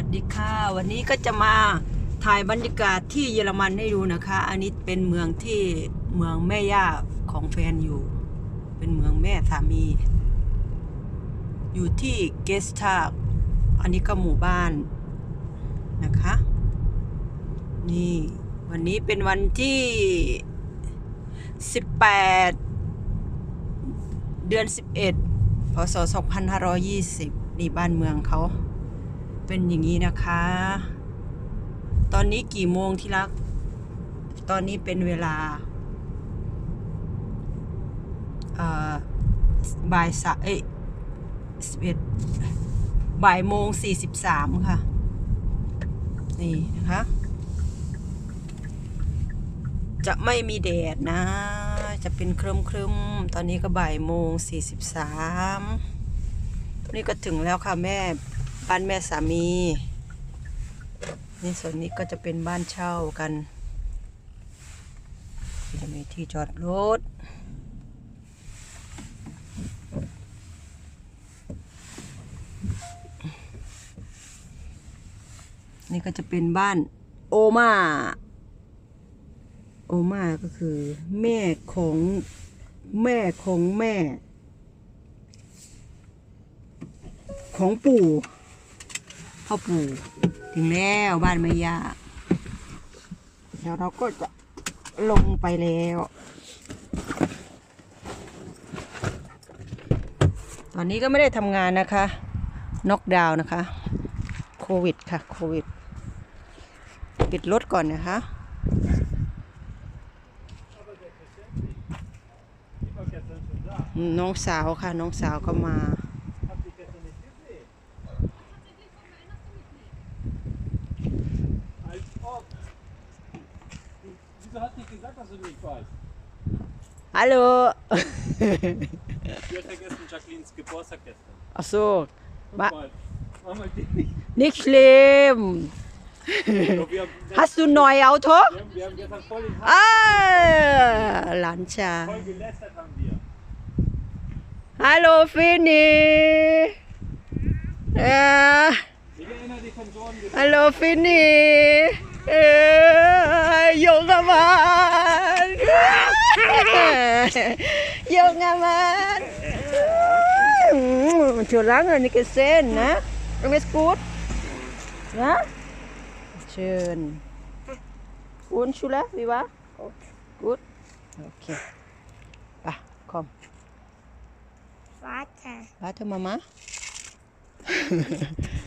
วัสดีค่ะ วันนี้ก็จะมาถ่ายบรรยากาศที่เยอรมันให้ดูนะคะ อันนี้เป็นเมืองที่เมืองแม่ย่าของแฟนอยู่ เป็นเมืองแม่สามี อยู่ที่เกสทาอันนี้ก็หมู่บ้านนะคะ นี่วันนี้เป็นวันที่ 18 เดือน 11พศ2520 นี่บ้านเมืองเขา เป็นอย่างนี้นะคะ ตอนนี้กี่โมงที่รัก ตอนนี้เป็นเวลาเอ่อบ่ายสะเอ้ยสิบเอ็ดบ่ายโมงสี่สิบสามค่ะ นี่นะคะ จะไม่มีแดดนะ จะเป็นครึมครึมๆตอนนี้ก็บ่ายโมงสี่สิบสามนี่ก็ถึงแล้วค่ะแม่ บ้านแม่สามีนี่ส่วนนี้ก็จะเป็นบ้านเช่ากันจะมีที่จอดรถนี่ก็จะเป็นบ้านโอมาโอมาก็คือ แม่ของแม่ของแม่ ของปู่ พ่อปู่ ถึงแล้วบ้านแม่ย่าเดี๋ยวเราก็จะลงไปแล้ว ตอนนี้ก็ไม่ได้ทำงานนะคะน็อกดาวน์นะคะ โควิดค่ะ โควิด ปิดรถก่อนนะคะ น้องสาวค่ะ น้องสาวก็มา Wieso hast du nicht gesagt, dass du nicht weißt? Hallo! ich hatte vergessen, Jacquelines Geburtstag gestern. Ach so. Ma mal. Mal nicht schlimm. Also, hast du ein neues Auto? Wir haben, wir haben gestern voll den Ah, Lancia. Voll gelästert haben wir. Hallo, Finny. Ja. Ich erinnere dich von Jordan. Hallo, Finny. Ja. Yogaman Yogaman Curang ni kesen na Remes kut Na Chön Un chula viva Gut Okay Ah, komm Warte Warte Mama.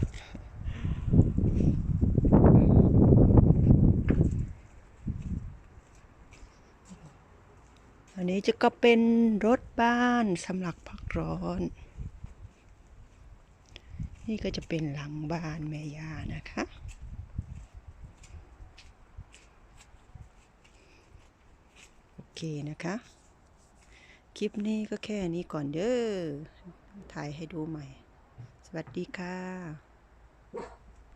อันนี้จะก็เป็นรถบ้านสำหรับพักร้อน นี่ก็จะเป็นหลังบ้านแม่ย่านะคะ โอเคนะคะ คลิปนี้ก็แค่นี้ก่อนเด้อ ถ่ายให้ดูใหม่ สวัสดีค่ะ